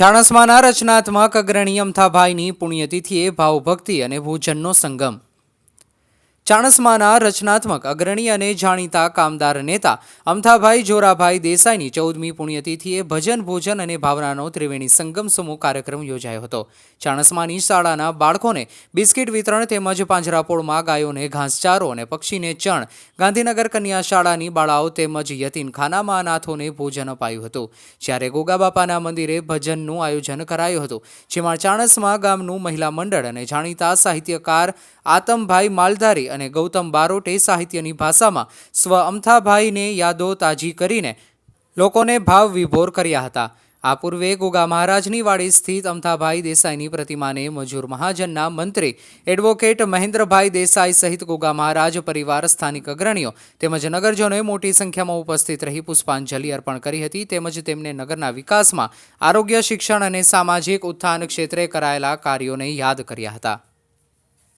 ચાણસ્માના રચનાત્મક અગ્રણી અમથાભાઈની પુણ્યતિથિએ ભાવભક્તિ અને ભોજનનો સંગમ. ચાણસ્માના રચનાત્મક અગ્રણી અને જાણીતા કામદાર નેતા અમથાભાઈ જોરાભાઈ દેસાઈની ચૌદમી પુણ્યતિથિએ ભજન, ભોજન અને ભાવનાનો ત્રિવેણી સંગમ સમૂહ કાર્યક્રમ યોજાયો હતો. ચાણસમાની શાળાના બાળકોને બિસ્કિટ વિતરણ તેમજ પાંજરાપોળમાં ગાયોને ઘાસચારો અને પક્ષીને ચણ, ગાંધીનગર કન્યા શાળાની બાળાઓ તેમજ યતીનખાનામાં અનાથોને ભોજન અપાયું હતું. જ્યારે ગોગાબાપાના મંદિરે ભજનનું આયોજન કરાયું હતું, જેમાં ચાણસમા ગામનું મહિલા મંડળ અને જાણીતા સાહિત્યકાર આતમભાઈ માલધારી અને ગૌતમ બારોટે સાહિત્યની ભાષામાં સ્વ અમથાભાઈને યાદો તાજી કરીને લોકોને ભાવ વિભોર કર્યા હતા. આ પૂર્વે ગોગા મહારાજની વાડી સ્થિત અમથાભાઈ દેસાઈની પ્રતિમાને મજૂર મહાજનના મંત્રી એડવોકેટ મહેન્દ્રભાઈ દેસાઈ સહિત ગોગા મહારાજ પરિવાર સ્થાનિક અગ્રણીઓ તેમજ નગરજનોએ મોટી સંખ્યામાં ઉપસ્થિત રહી પુષ્પાંજલિ અર્પણ કરી હતી તેમજ તેમને નગરના વિકાસમાં આરોગ્ય શિક્ષણ અને સામાજિક ઉત્થાન ક્ષેત્રે કરાયેલા કાર્યોને યાદ કર્યા હતા.